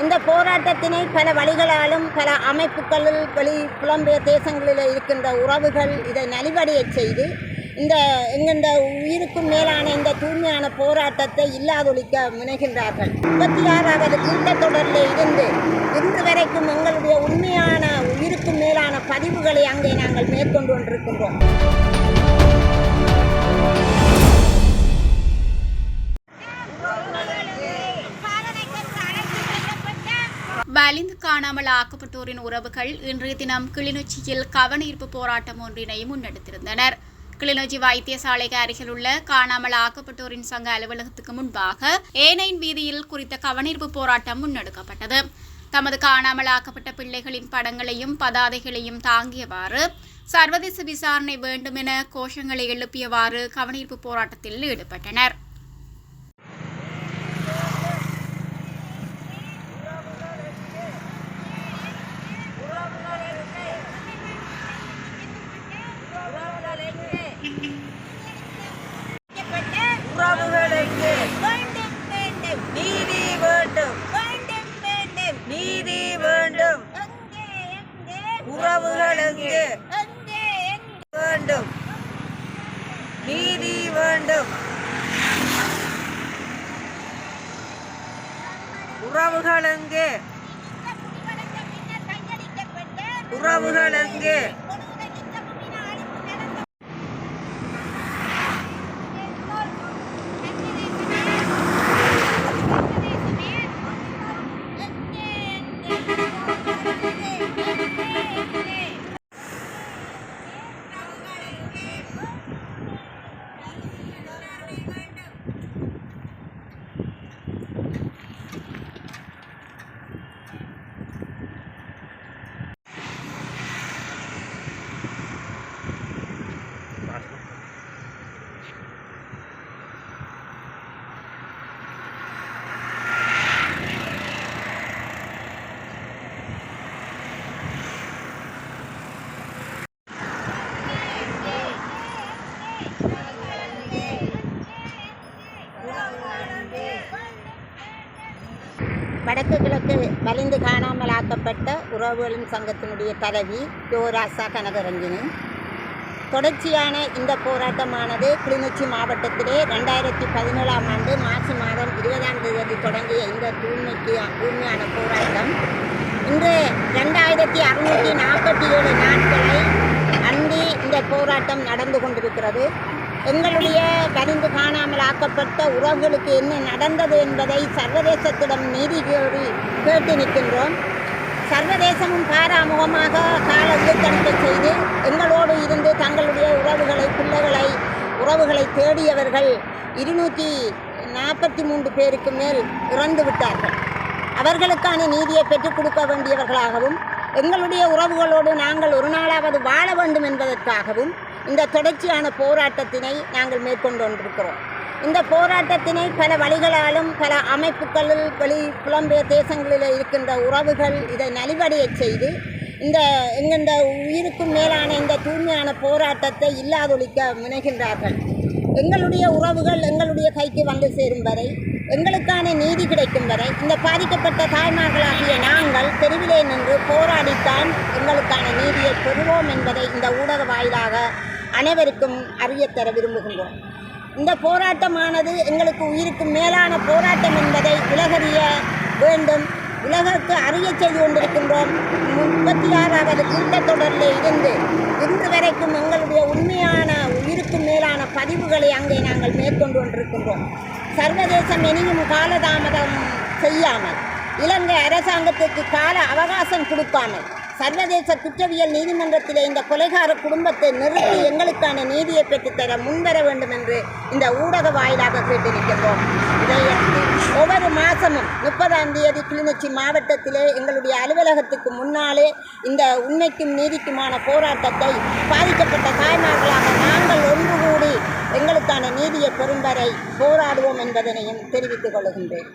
இந்த போராட்டத்தினை பல வழிகளாலும் பல அமைப்புகளில் வெளி புலம்பெயர் தேசங்களில் இருக்கின்ற உறவுகள் இதை நலிவடையச் செய்து இந்த இந்த உயிருக்கும் மேலான இந்த தூய்மையான போராட்டத்தை இல்லாதொழிக்க முனைகின்றார்கள். முப்பத்தி ஆறாவது கூட்டத்தொடரில் இருந்து இன்று வரைக்கும் எங்களுடைய உண்மையான உயிருக்கும் மேலான பதிவுகளை அங்கே நாங்கள் மேற்கொண்டு கொண்டிருக்கின்றோம் வலிந்து காணாமல் ஆக்கப்பட்டோரின் உறவுகள் இன்றைய தினம் கிளிநொச்சியில் கவனீர்ப்பு போராட்டம் ஒன்றினை முன்னெடுத்திருந்தனர். கிளிநொச்சி வைத்தியசாலைக்கு அருகில் உள்ள காணாமல் ஆக்கப்பட்டோரின் சங்க அலுவலகத்துக்கு முன்பாக ஏனையின் வீதியில் குறித்த கவனீர்ப்பு போராட்டம் முன்னெடுக்கப்பட்டது. தமது காணாமல் ஆக்கப்பட்ட பிள்ளைகளின் படங்களையும் பதாதைகளையும் தாங்கியவாறு சர்வதேச விசாரணை வேண்டும் என கோஷங்களை எழுப்பியவாறு கவனீர்ப்பு போராட்டத்தில் ஈடுபட்டனர் உறவுகளுக்கு வேண்டும் வேண்டும் நீதி வேண்டும் வேண்டும் வேண்டும் நீதி வேண்டும் எங்கே எங்கே உறவுகளுக்கு எங்கே எங்கே வேண்டும் வேண்டும். உறவுகளுக்கு உறவுகளுக்கு வடக்கு கிழக்கு வலிந்து காணாமல் ஆக்கப்பட்ட உறவுகளின் சங்கத்தினுடைய தலைவி யோராசா கனகரஞ்சினி. தொடர்ச்சியான இந்த போராட்டமானது கிளிநொச்சி மாவட்டத்திலே ரெண்டாயிரத்தி பதினேழாம் ஆண்டு மார்ச் மாதம் இருபதாம் தேதி தொடங்கிய இந்த தூய்மைக்கு தூய்மையான போராட்டம். இன்று ரெண்டாயிரத்தி அறுநூற்றி நாற்பத்தி ஏழு நாட்களை அன்றி இந்த போராட்டம் நடந்து கொண்டிருக்கிறது. எங்களுடைய கனிந்து காணாமல் ஆக்கப்பட்ட உறவுகளுக்கு என்ன நடந்தது என்பதை சர்வதேசத்திடம் நீதி கோரி கேட்டு நிற்கின்றோம். சர்வதேசமும் பாராமுகமாக கால இழுத்தடிக்க செய்து எங்களோடு இருந்து தங்களுடைய உறவுகளை பிள்ளைகளை உறவுகளை தேடியவர்கள் இருநூற்றி நாற்பத்தி மூன்று பேருக்கு மேல் இறந்து விட்டார்கள். அவர்களுக்கான நீதியை பெற்றுக் கொடுக்க வேண்டியவர்களாகவும் எங்களுடைய உறவுகளோடு நாங்கள் ஒரு நாளாவது வாழ வேண்டும் என்பதற்காகவும் இந்த தொடர்ச்சியான போராட்டத்தினை நாங்கள் மேற்கொண்டு கொண்டிருக்கிறோம் இந்த போராட்டத்தினை பல வழிகளாலும் பல அமைப்புகளில் வெளி புலம்பெயர் தேசங்களில் இருக்கின்ற உறவுகள் இதை நலிவடைய செய்து இந்த எங்கெந்த உயிருக்கும் மேலான இந்த தூய்மையான போராட்டத்தை இல்லாதொழிக்க முனைகின்றார்கள். எங்களுடைய உறவுகள் எங்களுடைய கைக்கு வந்து சேரும் வரை எங்களுக்கான நீதி கிடைக்கும் வரை இந்த பாதிக்கப்பட்ட தாய்மார்களாகிய நாங்கள் தெருவிலே நின்று போராடித்தான் எங்களுக்கான நீதியை பெறுவோம் என்பதை இந்த ஊடக வாயிலாக அனைவருக்கும் அறியத்தர விரும்புகின்றோம். இந்த போராட்டமானது எங்களுக்கு உயிருக்கு மேலான போராட்டம் என்பதை உலகறிய வேண்டும். உலகிற்கு அறிய செய்து கொண்டிருக்கின்றோம். முப்பத்தி ஆறாவது கூட்டத்தொடரில் இருந்து இன்று வரைக்கும் எங்களுடைய உண்மையான உயிருக்கு மேலான பதிவுகளை அங்கே நாங்கள் மேற்கொண்டு கொண்டிருக்கின்றோம் சர்வதேசம் இனியும் காலதாமதம் செய்யாமல் இலங்கை அரசாங்கத்திற்கு கால அவகாசம் கொடுக்காமல் சர்வதேச குற்றவியல் நீதிமன்றத்திலே இந்த கொலைகார குடும்பத்தை நிறுத்தி எங்களுக்கான நீதியை பெற்றுத்தர முன்வர வேண்டும் என்று இந்த ஊடக வாயிலாக கேட்டிருக்கிறோம் இதை இதையடுத்து ஒவ்வொரு மாதமும் முப்பதாம் தேதி கிளிநொச்சி மாவட்டத்திலே எங்களுடைய அலுவலகத்துக்கு முன்னாலே இந்த உண்மைக்கும் நீதிக்குமான போராட்டத்தை பாதிக்கப்பட்ட தாய்மார்களாக நாங்கள் ஒன்று எங்களுக்கான நீதியை பெறும் வரை போராடுவோம் என்பதனையும் தெரிவித்துக் கொள்கின்றேன்